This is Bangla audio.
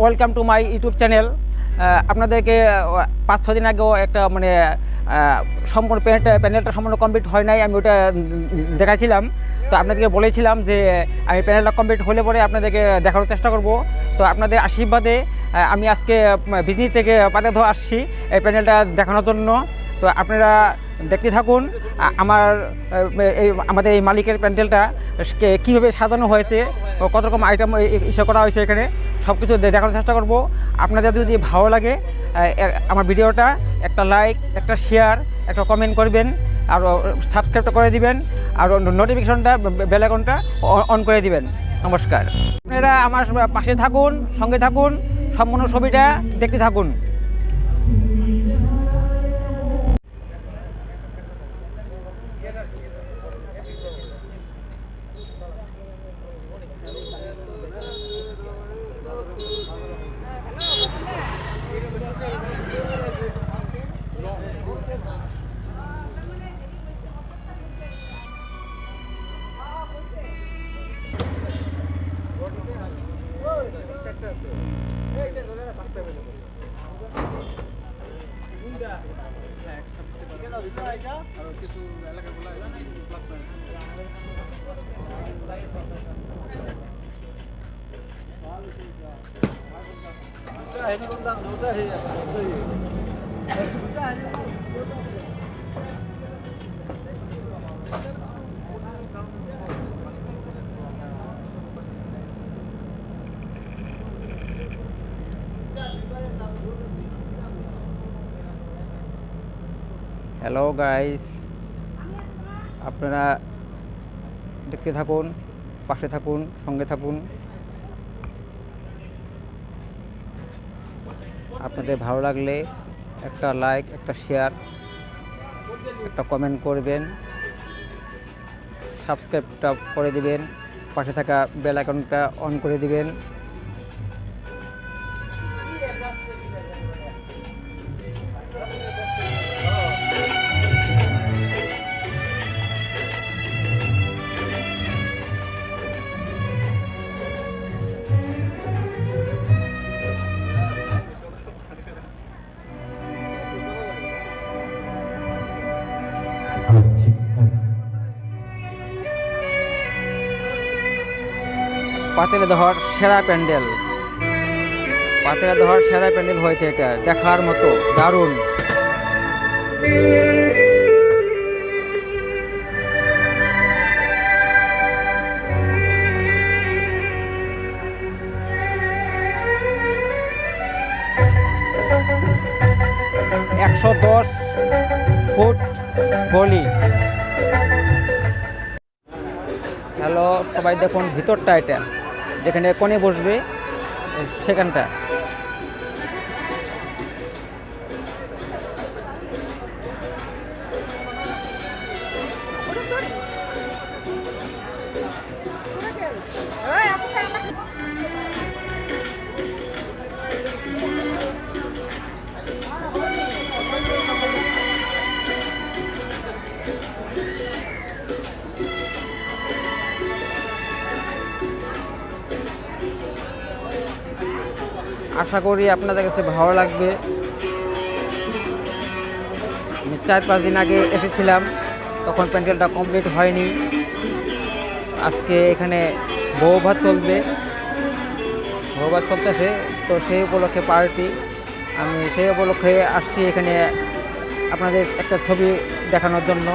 Welcome to my YouTube channel. আপনাদেরকে পাঁচ ছ দিন আগেও একটা মানে সম্পূর্ণ প্যানেলটা সম্পূর্ণ কমপ্লিট হয় নাই, আমি ওটা দেখাছিলাম তো আপনাদেরকে বলেছিলাম যে, আমি প্যানেলটা কমপ্লিট হলে পরে আপনাদেরকে দেখানোর চেষ্টা করব। তো আপনাদের আশীর্বাদে আমি আজকে বিজনেস থেকে পাতে ধরে আসছি এই প্যানেলটা দেখানোর জন্য। তো আপনারা দেখতে থাকুন আমার এই, আমাদের এই মালিকের প্যান্ডেলটা কীভাবে সাজানো হয়েছে কত রকম আইটেম ইসে করা হয়েছে এখানে। সব কিছু দেখানোর চেষ্টা করব। আপনাদের যদি ভালো লাগে আমার ভিডিওটা একটা লাইক একটা শেয়ার একটা কমেন্ট করবেন, আর সাবস্ক্রাইবটা করে দিবেন, আর নোটিফিকেশনটা বেল আইকনটা অন করে দিবেন। নমস্কার। আপনারা আমার পাশে থাকুন, সঙ্গে থাকুন, সম্পূর্ণ ছবিটা দেখতে থাকুন। Udah ini kondang, udah ya. Udah ya. Udah ya. Hello guys আপনারা দেখতে থাকুন, পাশে থাকুন, সঙ্গে থাকুন। আপনাদের ভালো লাগলে একটা লাইক একটা শেয়ার একটা কমেন্ট করবেন। সাবস্ক্রাইবটা করে দিবেন। পাশে থাকা বেল আইকনটা অন করে দিবেন। পাতেলে দহর সেরা প্যান্ডেল। পাতেলে দহর সেরা প্যান্ডেল হয়েছে এটা। দেখার মতো, দারুণ। একশো দশ ফুট গলি। হ্যালো, সবাই দেখুন ভিতরটা এটা। যেখানে কনে বসবে সেখানটা। আশা করি আপনাদের কাছে ভালো লাগবে। আমি চার পাঁচ দিন আগে এসেছিলাম, তখন প্যান্ডেলটা কমপ্লিট হয়নি। আজকে এখানে বৌভাত চলবে। বৌভাত চলতেছে, তো সেই উপলক্ষে পার্টি। আমি সেই উপলক্ষে আসছি এখানে আপনাদের একটা ছবি দেখানোর জন্য।